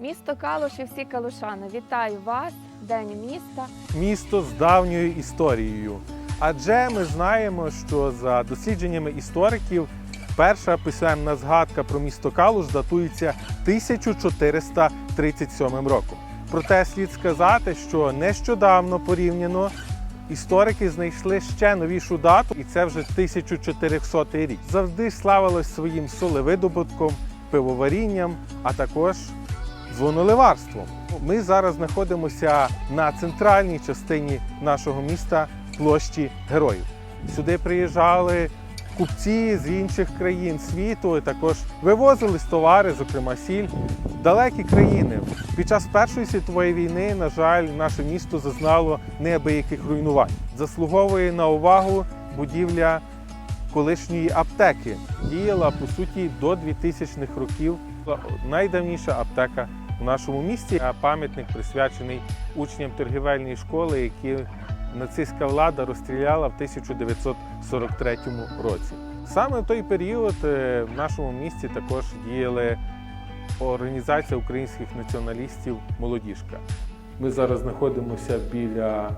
Місто Калуш і всі калушани. Вітаю вас! День міста. місто з давньою історією. Адже ми знаємо, що за дослідженнями істориків перша писемна згадка про місто Калуш датується 1437 роком. Проте слід сказати, що нещодавно порівняно історики знайшли ще новішу дату, і це вже 1400 рік. Завжди славилось своїм солевидобутком, пивоварінням, а також дзвоноливарством. Ми зараз знаходимося на центральній частині нашого міста площі Героїв. Сюди приїжджали купці з інших країн світу, і також вивозились товари, зокрема сіль, в далекі країни. Під час Першої світової війни, на жаль, наше місто зазнало неабияких руйнувань. Заслуговує на увагу будівля колишньої аптеки. Діяла по суті до 2000-х років. Найдавніша аптека в нашому місті. Пам'ятник присвячений учням торгівельної школи, які нацистська влада розстріляла в 1943 році. Саме в той період е, в нашому місті також діяли організація українських націоналістів Молодіжка. Ми зараз знаходимося біля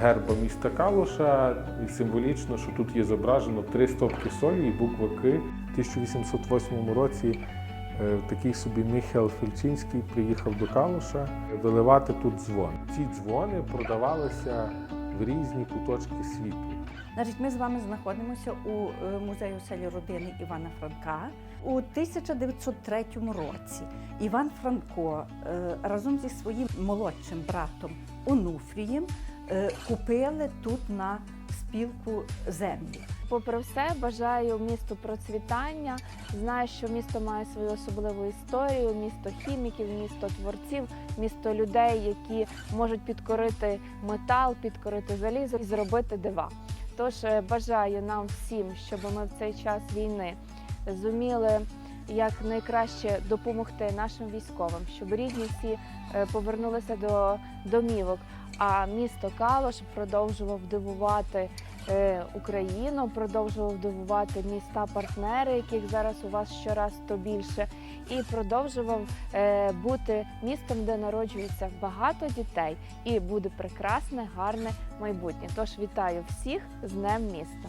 герба міста Калуша. І символічно, що тут є зображено три стопки солі і буква К. В 1808 році такий собі Михайло Фельчинський приїхав до Калуша виливати тут дзвон. Ці дзвони продавалися в різні куточки світу. Значить, ми з вами знаходимося у е, музею селі родини Івана Франка. У 1903 році Іван Франко е, разом зі своїм молодшим братом Онуфрієм е, купили тут на спілку землі. Попри все, бажаю місту процвітання. Знаю, що місто має свою особливу історію, місто хіміків, місто творців, місто людей, які можуть підкорити метал, підкорити залізо і зробити дива. Тож е, бажаю нам всім, щоб ми в цей час війни зуміли як найкраще допомогти нашим військовим, щоб рідні всі е, повернулися до домівок. А місто Калош продовжував дивувати Україну, продовжував дивувати міста-партнери, яких зараз у вас щораз то більше, і продовжував е, бути містом, де народжується багато дітей, і буде прекрасне, гарне майбутнє. Тож вітаю всіх з Днем міста.